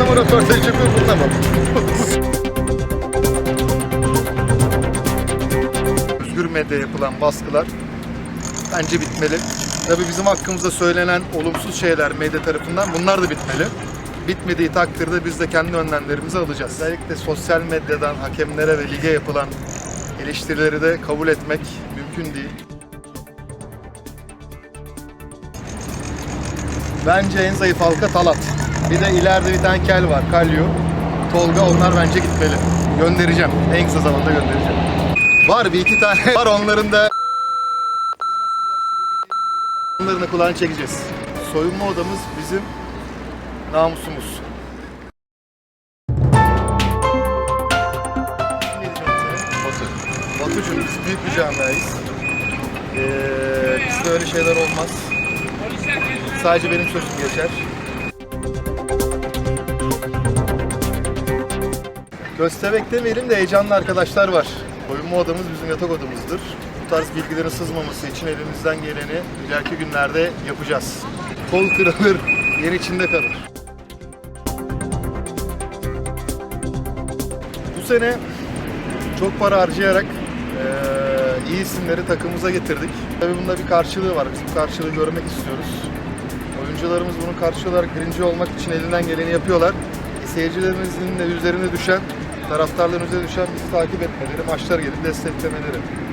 röportaj yapıyor mı? Özgür medya yapılan baskılar bence bitmeli. Tabii bizim hakkımızda söylenen olumsuz şeyler medya tarafından bunlar da bitmeli. Bitmediği takdirde biz de kendi önlemlerimizi alacağız. Özellikle sosyal medyadan hakemlere ve lige yapılan eleştirileri de kabul etmek mümkün değil. Bence en zayıf halka Talat. Bir de ileride bir tane kel var, Kalyo. Tolga onlar bence gitmeli. Göndereceğim. En kısa zamanda göndereceğim. Var bir iki tane var onların da onların da kulağını çekeceğiz. Soyunma odamız bizim namusumuz. Batu. Batucuğum biz büyük bir camiayız. Ee, bizde öyle şeyler olmaz. Sadece benim sözüm geçer. Köstebek demeyelim de heyecanlı arkadaşlar var. Soyunma odamız bizim yatak odamızdır. Bu tarz bilgilerin sızmaması için elimizden geleni ileriki günlerde yapacağız. Kol kırılır, yer içinde kalır. Bu sene çok para harcayarak eee, iyi isimleri takımımıza getirdik. Tabii bunda bir karşılığı var. Biz bu karşılığı görmek istiyoruz. Oyuncularımız bunun karşı olarak birinci olmak için elinden geleni yapıyorlar. E, Seyircilerimizin de üzerine düşen, taraftarların üzerine düşen bizi takip etmeleri, maçlar gelip desteklemeleri.